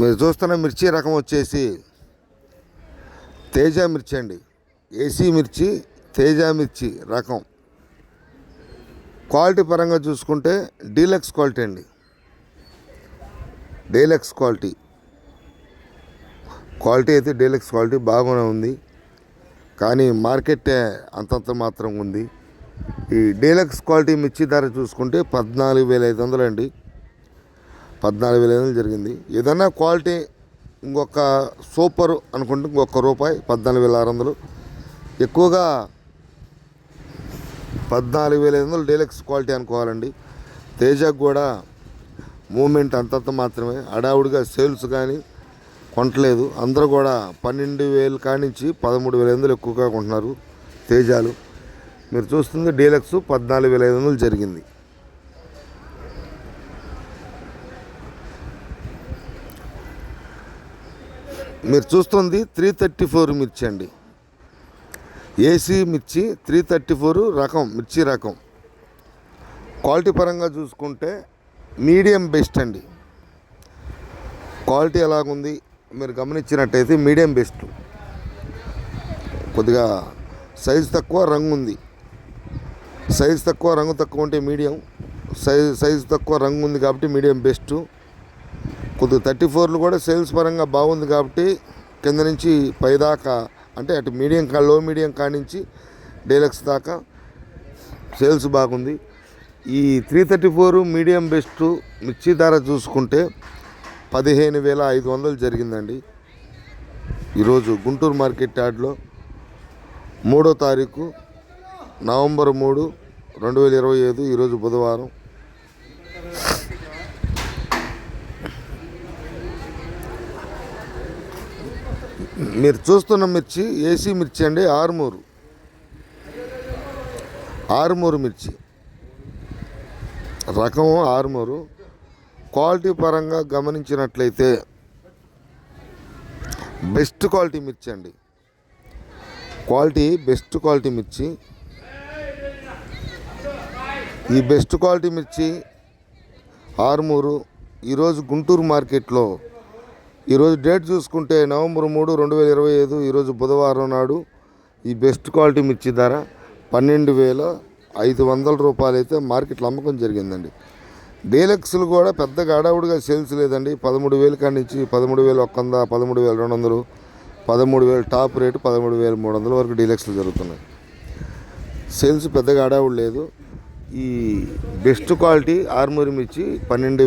మీరు చూస్తున్న మిర్చి రకం వచ్చేసి తేజ మిర్చి అండి. ఏసీ మిర్చి తేజ మిర్చి రకం. క్వాలిటీ పరంగా చూసుకుంటే డీలక్స్ క్వాలిటీ అండి. Deluxe quality. క్వాలిటీ అయితే డీలక్స్ క్వాలిటీ బాగానే ఉంది. కానీ మార్కెట్ అంతంత మాత్రం ఉంది. ఈ డీలక్స్ క్వాలిటీ మిర్చి ధర చూసుకుంటే పద్నాలుగు వేల ఐదు వందలు అండి. పద్నాలుగు వేల ఐదు వందలు జరిగింది. ఏదన్నా క్వాలిటీ ఇంకొక సూపర్ అనుకుంటే ఇంకొక రూపాయి పద్నాలుగు వేల ఆరు వందలు. ఎక్కువగా పద్నాలుగు వేల ఐదు వందలు డీలక్స్ క్వాలిటీ అనుకోవాలండి. తేజకు కూడా మూమెంట్ అంతంత మాత్రమే. అడావుడిగా సేల్స్ కానీ కొనట్లేదు. అందరూ కూడా పన్నెండు వేలు కానించి పదమూడు వేల ఐదు వందలు ఎక్కువగా కొంటున్నారు తేజాలు. మీరు చూస్తుంది డీలక్స్ పద్నాలుగు వేల ఐదు వందలు జరిగింది. మీరు చూస్తుంది త్రీ థర్టీ ఫోర్ మిర్చి అండి. ఏసీ మిర్చి త్రీ థర్టీ ఫోర్ రకం మిర్చి రకం. క్వాలిటీ పరంగా చూసుకుంటే మీడియం బెస్ట్ అండి. క్వాలిటీ ఎలాగుంది మీరు గమనించినట్టయితే మీడియం బెస్ట్. కొద్దిగా సైజు తక్కువ రంగు ఉంది. సైజు తక్కువ రంగు తక్కువ ఉంటే మీడియం. సైజ్ సైజు తక్కువ రంగు ఉంది కాబట్టి మీడియం బెస్ట్. కొద్దిగా థర్టీ ఫోర్లు కూడా సేల్స్ పరంగా బాగుంది కాబట్టి కింద నుంచి పైదాకా అంటే అటు మీడియం కా లో మీడియం కానించి డీలక్స్ దాకా సేల్స్ బాగుంది. ఈ three thirty four medium best మిర్చి ధర చూసుకుంటే పదిహేను వేల ఐదు వందలు జరిగిందండి. ఈరోజు గుంటూరు మార్కెట్ యార్డ్లో మూడో తారీఖు నవంబర్ మూడు రెండు వేల ఇరవై ఐదు ఈరోజు బుధవారం. మీరు చూస్తున్న మిర్చి ఏసీ మిర్చి అండి ఆరుమూరు. ఆరుమూరు మిర్చి. రకం ఆరుమూరు. క్వాలిటీ పరంగా గమనించినట్లయితే బెస్ట్ క్వాలిటీ మిర్చి అండి. క్వాలిటీ బెస్ట్ క్వాలిటీ మిర్చి. ఈ బెస్ట్ క్వాలిటీ మిర్చి ఆరుమూరు. ఈరోజు గుంటూరు మార్కెట్లో ఈరోజు డేట్ చూసుకుంటే నవంబర్ మూడు రెండు వేల ఇరవై ఐదు ఈరోజు బుధవారం నాడు ఈ బెస్ట్ క్వాలిటీ మిర్చి ధర పన్నెండు వేల ఐదు వందల రూపాయలు అయితే మార్కెట్లో అమ్మకం జరిగిందండి. డీలక్స్లు కూడా పెద్దగా అడావుడిగా సేల్స్ లేదండి. పదమూడు వేలు కాడి నుంచి పదమూడు వేల ఒక్క వంద పదమూడు వేల రెండు వందలు పదమూడు వేలు టాప్ రేటు పదమూడు వేల మూడు వందల వరకు డీలక్స్లు జరుగుతున్నాయి. సేల్స్ పెద్దగా అడావుడు లేదు. ఈ బెస్ట్ క్వాలిటీ ఆర్మూరి మిర్చి పన్నెండు